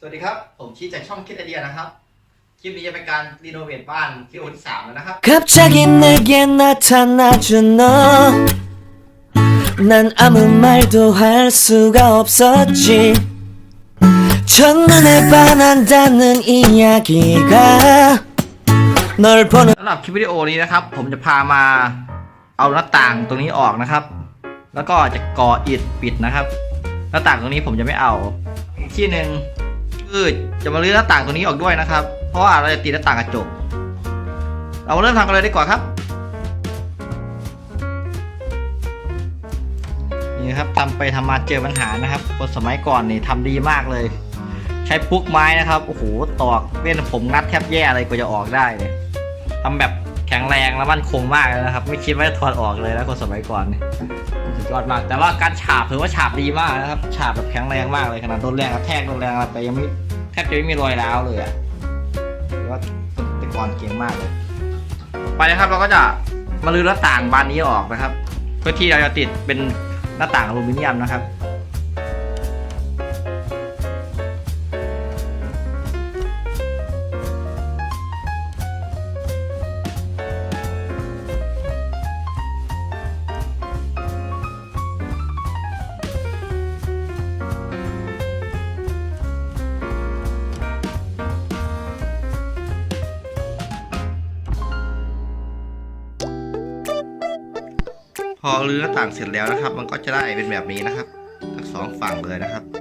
สวัสดีครับ ผมชี้จากช่องคิดไอเดียนะครับ คลิปนี้จะเป็นการรีโนเวทบ้านที่โอที่สามแล้วนะครับ 갑자기 내게 나타나준 너 난 아무 말도 할 수가 없었지 첫눈에 반한다는 이야기가 널 보는 สำหรับคลิปวิดีโอนี้นะครับ ผมจะพามาเอาหน้าต่างตรงนี้ออกนะครับ แล้วก็จะก่ออิฐปิดนะครับ หน้าต่างตรงนี้ผมจะไม่เอาอีกที่หนึ่ง คือจะมารื้อหน้าต่างตรงนี้ออกด้วยนะครับ เพราะว่าเราจะติดหน้าต่างกระจก เราาเริ่มทำกันเลยดีกว่าครับนี่ครับทำไปทำมาเจอปัญหานะครับคนสมัยก่อนนี่ทำดีมากเลย ใช้ปุ๊กไม้นะครับโอ้โหตอกเล่นผมงัดแทบแย่เลยกว่าจะออกได้เลยทำแบบแข็งแรงและมั่นคงมากเลยนะครับ ไม่คิดว่าจะถอดออกเลยนะคนสมัยก่อนสุดยอดมาก แต่ว่าการฉาบถือว่าฉาบดีมากนะครับฉาบแบบแข็งแรงมากเลยขนาดโดนแรงกระแทกโดนแรงอะไรไปยังไม่ แทบจะไม่มีรอยร้าวเลยอะหรือว่าแต่ก่อนเก่งมากเลย ไปนะครับเราก็จะมาลื้อหน้าต่างบานนี้ออกนะครับ เพื่อที่เราจะติดเป็นหน้าต่างอลูมิเนียมนะครับ พอรื้อหน้าต่างเสร็จแล้วนะครับ มันก็จะได้เป็นแบบนี้นะครับ ทั้งสองฝั่งเลยนะครับ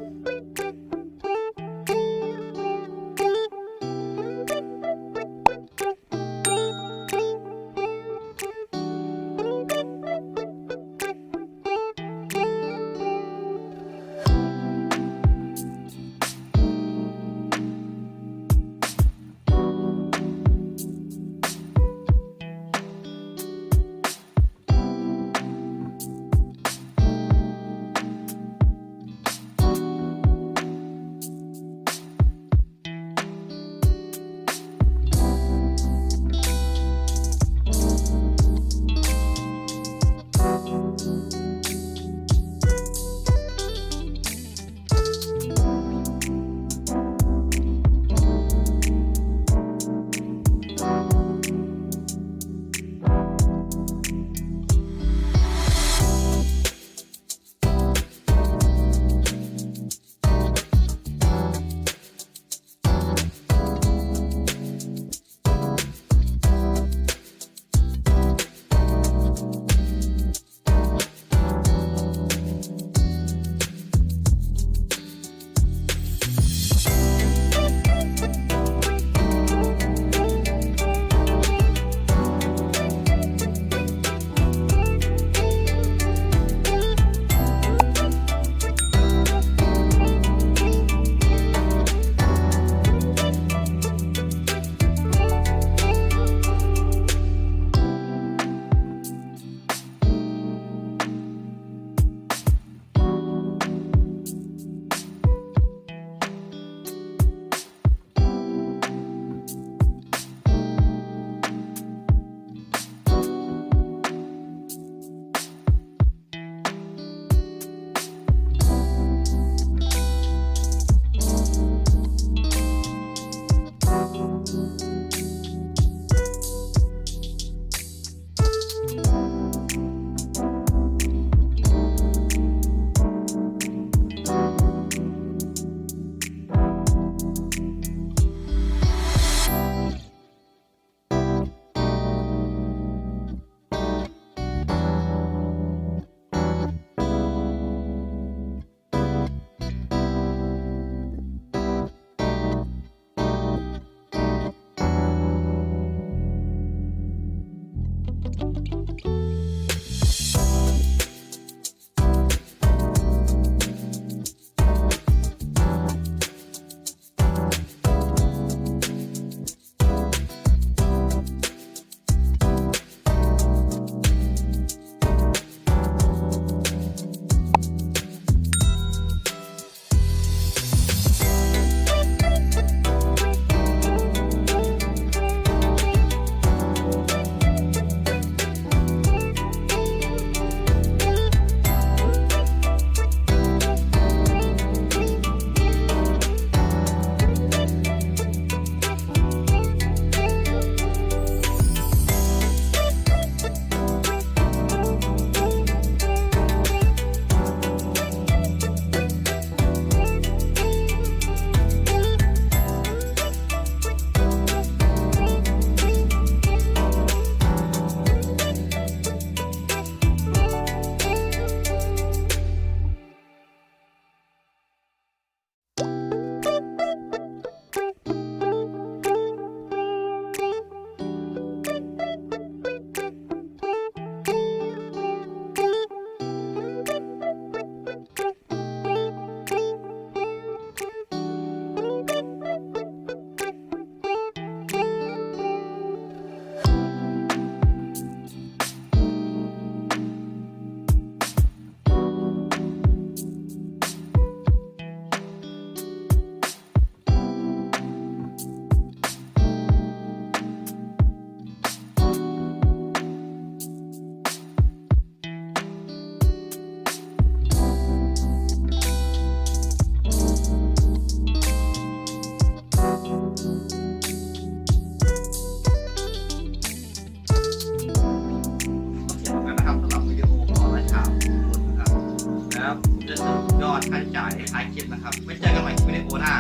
อดค่าใช้จ่ายในท้ายคลิปนะครับ ไว้เจอกันใหม่วิดีโอหน้า